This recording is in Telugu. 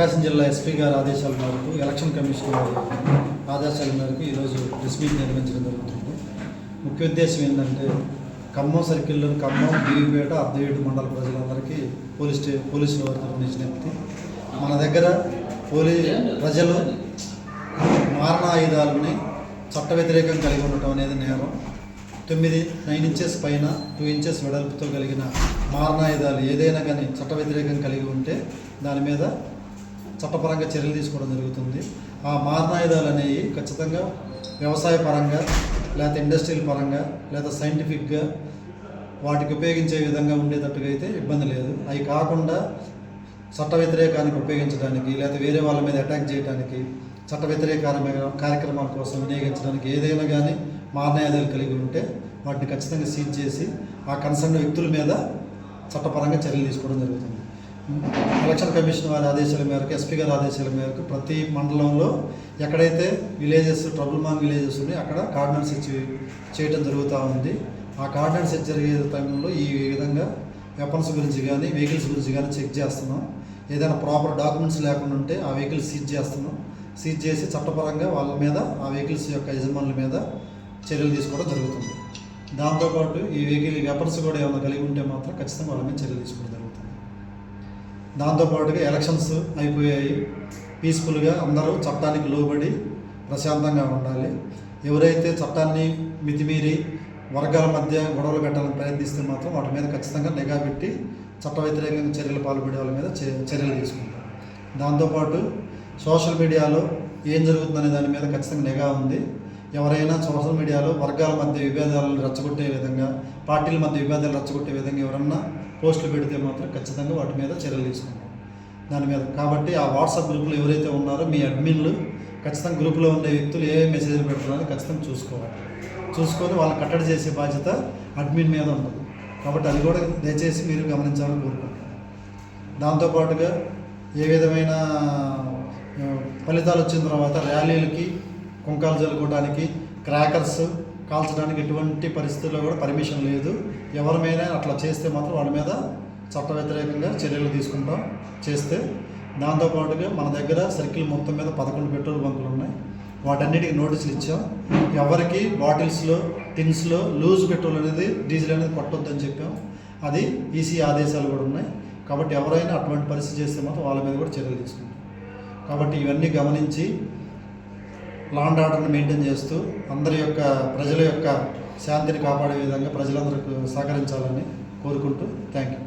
ప్రకాశం జిల్లా ఎస్పీ గారి ఆదేశాల మేరకు ఎలక్షన్ కమిషన్ వారి ఆదేశాల మేరకు ఈరోజు ప్రెస్ మీట్ నిర్వహించడం జరుగుతుంది. ముఖ్య ఉద్దేశం ఏంటంటే ఖమ్మం సర్కిల్లో ఖమ్మం బీవీపేట అర్ధేడు మండల ప్రజలందరికీ పోలీస్ స్టే పోలీసుల వారి తరఫున విజ్ఞప్తి మన దగ్గర పోలీ ప్రజలు మారణ ఆయుధాలని చట్ట వ్యతిరేకం కలిగి ఉండటం అనేది నేరం. తొమ్మిది నైన్ ఇంచెస్ పైన టూ ఇంచెస్ వెడల్పుతో కలిగిన మారణాయుధాలు ఏదైనా కానీ చట్ట వ్యతిరేకం కలిగి ఉంటే దాని మీద చట్టపరంగా చర్యలు తీసుకోవడం జరుగుతుంది. ఆ మారణాయుధాలు అనేవి ఖచ్చితంగా వ్యవసాయ పరంగా లేకపోతే ఇండస్ట్రియల్ పరంగా లేదా సైంటిఫిక్గా వాటికి ఉపయోగించే విధంగా ఉండేటట్టుగా అయితే ఇబ్బంది లేదు. అవి కాకుండా చట్ట వ్యతిరేకానికి ఉపయోగించడానికి లేదా వేరే వాళ్ళ మీద అటాక్ చేయడానికి చట్ట వ్యతిరేక కార్యక్రమాల కోసం వినియోగించడానికి ఏదైనా కానీ మారణాయుధాలు కలిగి ఉంటే వాటిని ఖచ్చితంగా సీజ్ చేసి ఆ కన్సర్న్ వ్యక్తుల మీద చట్టపరంగా చర్యలు తీసుకోవడం జరుగుతుంది. ఎలక్షన్ కమిషన్ వారి ఆదేశాల మేరకు ఎస్పీ గారి ఆదేశాల మేరకు ప్రతి మండలంలో ఎక్కడైతే విలేజెస్ ట్రబుల్ మాంగ్ విలేజెస్ ఉన్నాయో అక్కడ కార్డినెన్స్ ఇచ్చి చేయడం జరుగుతూ ఉంది. ఆ కార్డినెన్స్ జరిగే టైంలో ఈ విధంగా వెపన్స్ గురించి కానీ వెహికల్స్ గురించి కానీ చెక్ చేస్తున్నాం. ఏదైనా ప్రాపర్ డాక్యుమెంట్స్ లేకుండా ఉంటే ఆ వెహికల్స్ సీజ్ చేస్తున్నాం. సీజ్ చేసి చట్టపరంగా వాళ్ళ మీద ఆ వెహికల్స్ యొక్క యజమానుల మీద చర్యలు తీసుకోవడం జరుగుతుంది. దాంతోపాటు ఈ వెహికల్ వెపన్స్ కూడా ఏమైనా కలిగి ఉంటే మాత్రం ఖచ్చితంగా వాళ్ళ మీద చర్యలు తీసుకోవడం జరుగుతుంది. దాంతోపాటుగా ఎలక్షన్స్ అయిపోయాయి. పీస్ఫుల్గా అందరూ చట్టానికి లోబడి ప్రశాంతంగా ఉండాలి. ఎవరైతే చట్టాన్ని మితిమీరి వర్గాల మధ్య గొడవలు పెట్టాలని ప్రయత్నిస్తే మాత్రం వాటి మీద ఖచ్చితంగా నిఘా పెట్టి చట్ట వ్యతిరేకంగా చర్యలు పాల్పడే వాళ్ళ మీద చర్యలు తీసుకుంటాం. దాంతోపాటు సోషల్ మీడియాలో ఏం జరుగుతుందనే దాని మీద ఖచ్చితంగా నిఘా ఉంది. ఎవరైనా సోషల్ మీడియాలో వర్గాల మధ్య విభేదాలను రెచ్చగొట్టే విధంగా పార్టీల మధ్య విభేదాలు రెచ్చగొట్టే విధంగా ఎవరన్నా పోస్టులు పెడితే మాత్రం ఖచ్చితంగా వాటి మీద చర్యలు తీసుకుంటాం దాని మీద కాబట్టి ఆ వాట్సాప్ గ్రూపులు ఎవరైతే ఉన్నారో మీ అడ్మిన్లు ఖచ్చితంగా గ్రూపులో ఉండే వ్యక్తులు ఏ మెసేజ్లు పెడుతున్నారో ఖచ్చితంగా చూసుకోవాలి. చూసుకొని వాళ్ళని కట్టడి చేసే బాధ్యత అడ్మిన్ మీద ఉంటుంది కాబట్టి అది కూడా దయచేసి మీరు గమనించాలని కోరుకుంటున్నాను. దాంతోపాటుగా ఏ విధమైన ఫలితాలు వచ్చిన తర్వాత ర్యాలీలకి కుంకాలు జల్లుకోవడానికి క్రాకర్స్ కాల్చడానికి ఎటువంటి పరిస్థితుల్లో కూడా పర్మిషన్ లేదు. ఎవరి మీద అట్లా చేస్తే మాత్రం వాళ్ళ మీద చట్ట వ్యతిరేకంగా చర్యలు తీసుకుంటాం. చేస్తే దాంతోపాటుగా మన దగ్గర సర్కిల్ మొత్తం మీద పదకొండు పెట్రోల్ బంకులు ఉన్నాయి. వాటన్నిటికీ నోటీసులు ఇచ్చాం. ఎవరికి బాటిల్స్లో టిన్స్లో లూజ్ పెట్రోల్ అనేది డీజిల్ అనేది కొట్టొద్దని చెప్పాం. అది ఈసీ ఆదేశాలు కూడా ఉన్నాయి. కాబట్టి ఎవరైనా అటువంటి పరిస్థితి చేస్తే మాత్రం వాళ్ళ మీద కూడా చర్యలు తీసుకుంటాం. కాబట్టి ఇవన్నీ గమనించి లాండ్ ఆర్డర్ని మెయింటైన్ చేస్తూ అందరి యొక్క ప్రజల యొక్క శాంతిని కాపాడే విధంగా ప్రజలందరికీ సహకరించాలని కోరుకుంటూ థ్యాంక్ యూ